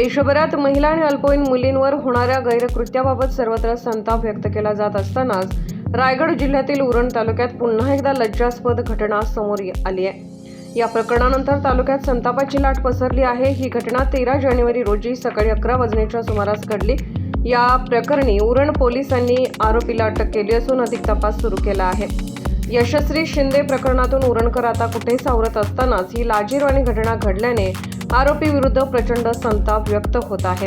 देशभरात महिला आणि अल्पवयीन मुलींवर होणाऱ्या गैरकृत्याबाबत सर्वत्र संताप व्यक्त केला जात असतानाच रायगड जिल्ह्यातील उरण तालुक्यात पुन्हा एकदा लज्जास्पद घटना समोर आली आहे. या प्रकरणानंतर तालुक्यात संतापाची लाट पसरली आहे. ही घटना तेरा जानेवारी रोजी सकाळी अकरा वाजण्याच्या सुमारास घडली. या प्रकरणी उरण पोलिसांनी आरोपीला अटक केली असून अधिक तपास सुरू केला आहे. यशस्वी शिंदे प्रकरणातून उरणकर आता कुठे सावरत असतानाच ही लाजीरवाणी घटना घडल्याने आरोपी विरुद्ध प्रचंड संताप व्यक्त होत आहे.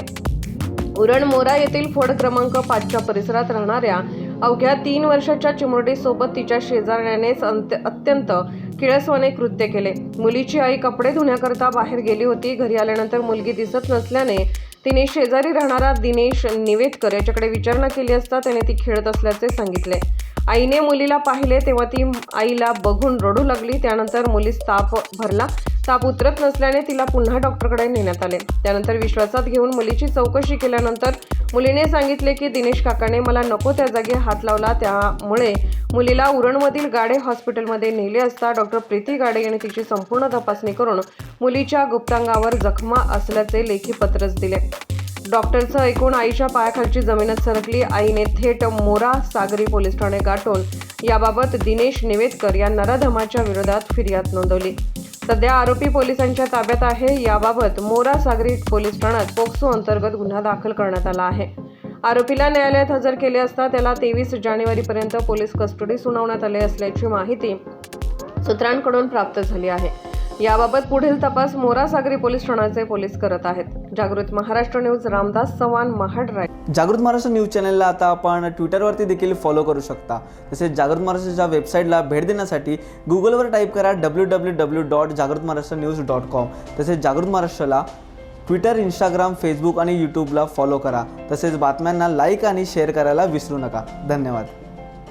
उरण मोरा येथील फोड क्रमांक पाचच्या परिसरात राहणाऱ्या अवघ्या तीन वर्षाच्या चिमुरडीसोबत तिच्या शेजाऱ्यानेच अंत- अत्यंत किळसवाने कृत्य केले. मुलीची आई कपडे धुण्याकरता बाहेर गेली होती. घरी आल्यानंतर मुलगी दिसत नसल्याने तिने शेजारी राहणारा दिनेश निवेदकर याच्याकडे विचारणा केली असता त्याने ती खेळत असल्याचे सांगितले. आईने मुलीला पाहिले तेव्हा ती आईला बघून रडू लागली. त्यानंतर मुलीस ताप भरला. ताप उतरत नसल्याने तिला पुन्हा डॉक्टरकडे नेण्यात आले. त्यानंतर विश्वासात घेऊन मुलीची चौकशी केल्यानंतर मुलीने सांगितले की दिनेश काकाने मला नको त्या जागी हात लावला. त्यामुळे मुलीला उरणमधील गाडे हॉस्पिटलमध्ये नेले असता डॉक्टर प्रीती गाडे यांनी तिची संपूर्ण तपासणी करून मुलीच्या गुप्तांगावर जखमा असल्याचे लेखी पत्रच दिले. डॉक्टरचं ऐकून आईच्या पायाखालची जमीनच सरकली. आईने थेट मोरा सागरी पोलीस ठाणे गाठून याबाबत दिनेश निवेदकर या नराधमाच्या विरोधात फिर्याद नोंदवली. सध्या आरोपी पोलिसांच्या ताब्यात आहे. याबाबत मोरा सागरी पोलीस ठाण्यात पोक्सो अंतर्गत गुन्हा दाखल करण्यात आला आहे. आरोपीला न्यायालयात हजर केले असता त्याला तेवीस जानेवारीपर्यंत पोलीस कस्टडी सुनावण्यात आले असल्याची माहिती सूत्रांकडून प्राप्त झाली आहे. याबाबत पुढील तपास मोरा सागरी पोलीस ठाण्याचे पोलीस करत आहेत. जागृत महाराष्ट्र न्यूज रामदास चव्हाण महाडराय जागृत महाराष्ट्र न्यूज चॅनलला आता आपण ट्विटरवरती देखील फॉलो करू शकता. तसेच जागृत महाराष्ट्राच्या वेबसाईटला भेट देण्यासाठी गुगलवर टाईप करा डब्ल्यू डब्ल्यू डब्ल्यू डॉट जागृत महाराष्ट्र न्यूज डॉट कॉम तसेच जागृत महाराष्ट्राला ट्विटर इंस्टाग्राम फेसबुक आणि यूट्यूबला फॉलो करा. तसेच बातम्यांना लाईक आणि शेअर करायला विसरू नका. धन्यवाद.